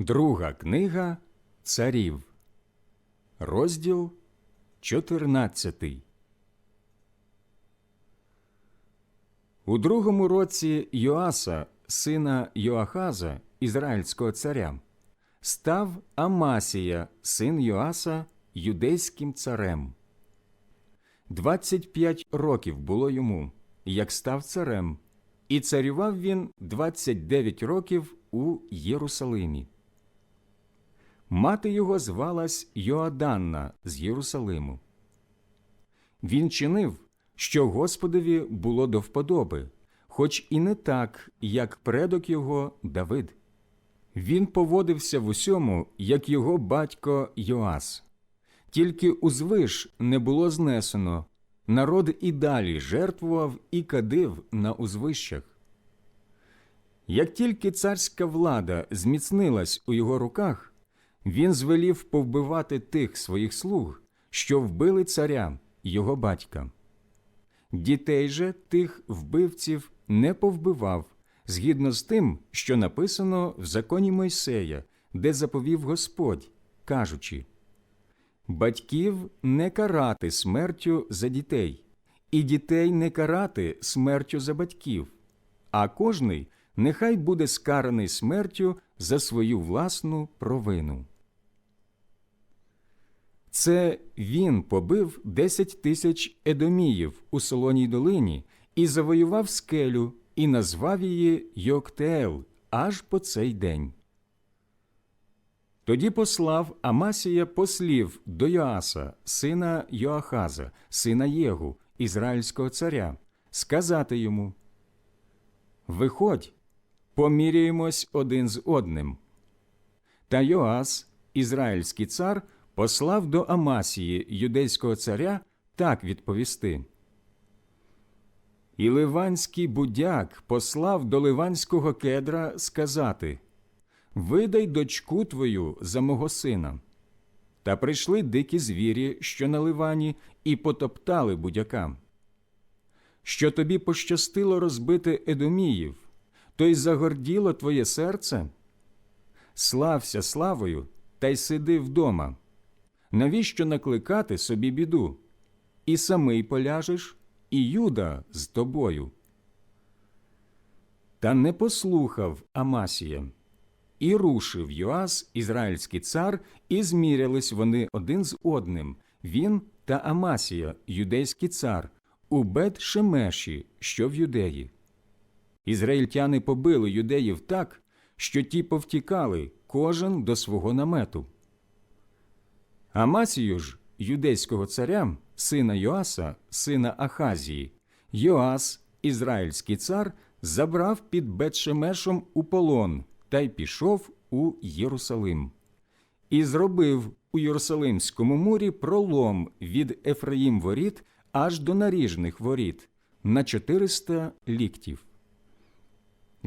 Друга книга царів, розділ 14. У другому році Йоаса, сина Йоахаза, ізраїльського царя, став Амасія, син Йоаса, юдейським царем. 25 років було йому, як став царем, і царював він 29 років у Єрусалимі. Мати його звалась Йоаданна з Єрусалиму. Він чинив, що Господові було до вподоби, хоч і не так, як предок його Давид. Він поводився в усьому, як його батько Йоас. Тільки узвиш не було знесено, народ і далі жертвував і кадив на узвищах. Як тільки царська влада зміцнилась у його руках, він звелів повбивати тих своїх слуг, що вбили царя, його батька. Дітей же тих вбивців не повбивав, згідно з тим, що написано в законі Мойсея, де заповів Господь, кажучи Батьків не карати смертю за дітей, і дітей не карати смертю за батьків, а кожний нехай буде скараний смертю за свою власну провину. Це він побив десять тисяч едоміїв у солоній долині і завоював скелю, і назвав її Йоктеел аж по цей день. Тоді послав Амасія послів до Йоаса, сина Йоахаза, сина Єгу, ізраїльського царя, сказати йому Виходь, поміряємось один з одним. Та Йоас, ізраїльський цар, послав до Амасії, юдейського царя, так відповісти. І ливанський будяк послав до ливанського кедра сказати Видай дочку твою за мого сина. Та прийшли дикі звірі, що на ливані, і потоптали будяка. Що тобі пощастило розбити Едоміїв, то й загорділо твоє серце? Слався славою, та й сиди вдома. Навіщо накликати собі біду? І самий поляжеш, і Юда з тобою. Та не послухав Амасія. І рушив Йоас, ізраїльський цар, і змірялись вони один з одним, він та Амасія, юдейський цар, у бет Шемеші, що в юдеї. Ізраїльтяни побили юдеїв так, що ті повтікали, кожен до свого намету. Амасію ж, юдейського царя, сина Йоаса, сина Ахазії, Йоас, ізраїльський цар, забрав під Бетшемешем у полон та й пішов у Єрусалим. І зробив у Єрусалимському мурі пролом від Ефраїм воріт аж до наріжних воріт на 400 ліктів.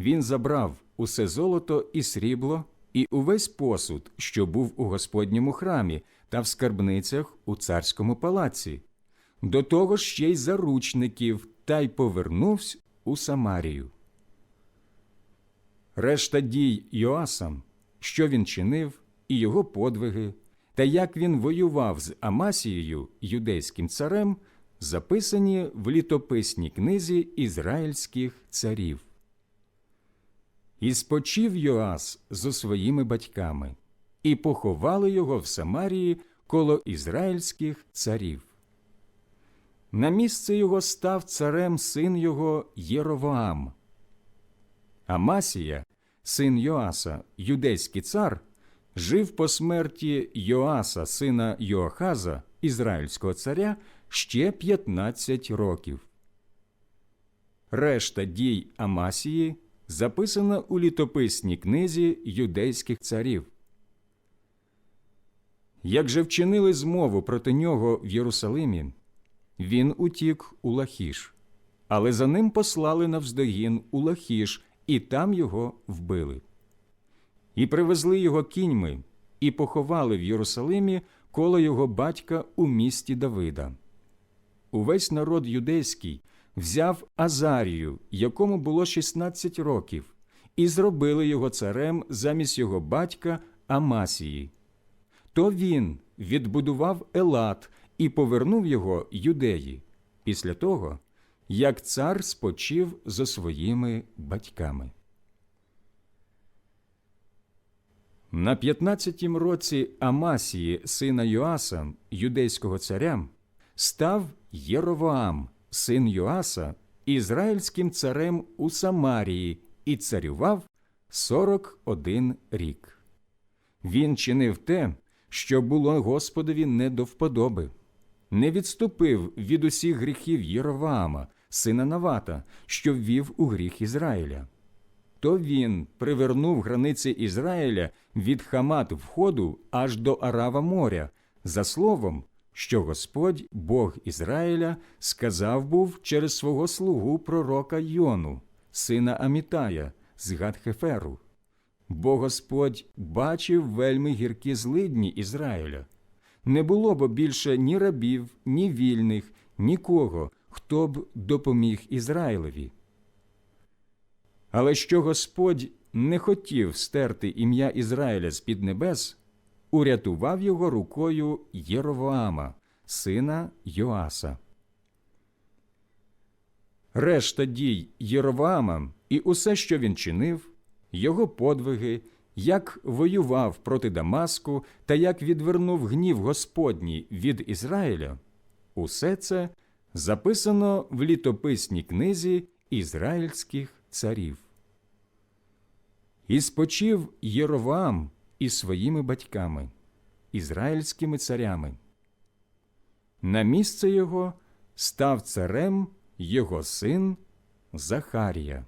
Він забрав усе золото і срібло, і увесь посуд, що був у Господньому храмі та в скарбницях у царському палаці, до того ще й заручників, та й повернувся у Самарію. Решта дій Йоасам, що він чинив, і його подвиги, та як він воював з Амасією, юдейським царем, записані в літописній книзі ізраїльських царів. І спочив Йоас зо своїми батьками, і поховали його в Самарії коло ізраїльських царів. На місце його став царем син його Єровоам. Амасія, син Йоаса, юдейський цар, жив по смерті Йоаса, сина Йоахаза, ізраїльського царя, ще 15 років. Решта дій Амасії записана у літописній книзі юдейських царів. Як же вчинили змову проти нього в Єрусалимі, він утік у Лахіш, але за ним послали навздогін у Лахіш, і там його вбили. І привезли його кіньми, і поховали в Єрусалимі коло його батька у місті Давида. Увесь народ юдейський взяв Азарію, якому було 16 років, і зробили його царем замість його батька Амасії. То він відбудував Елат і повернув його юдеї після того, як цар спочив зо своїми батьками. На 15-тім році Амасії, сина Йоаса, юдейського царя, став Єровоам, син Йоаса, ізраїльським царем у Самарії і царював 41 рік. Він чинив те, що було Господові не до вподоби, не відступив від усіх гріхів Єроваама, сина Навата, що ввів у гріх Ізраїля. То він привернув границі Ізраїля від Хамат входу аж до Арава моря, за словом, що Господь, Бог Ізраїля, сказав був через свого слугу пророка Йону, сина Амітая, з Гадхеферу. Бо Господь бачив вельми гіркі злидні Ізраїля. Не було б більше ні рабів, ні вільних, нікого, хто б допоміг Ізраїлеві. Але що Господь не хотів стерти ім'я Ізраїля з під небес, урятував його рукою Єровоама, сина Йоаса. Решта дій Єровоама і усе, що він чинив, його подвиги, як воював проти Дамаску та як відвернув гнів Господній від Ізраїля, усе це записано в літописній книзі ізраїльських царів. І спочив Єровоам із своїми батьками, ізраїльськими царями. На місце його став царем його син Захарія.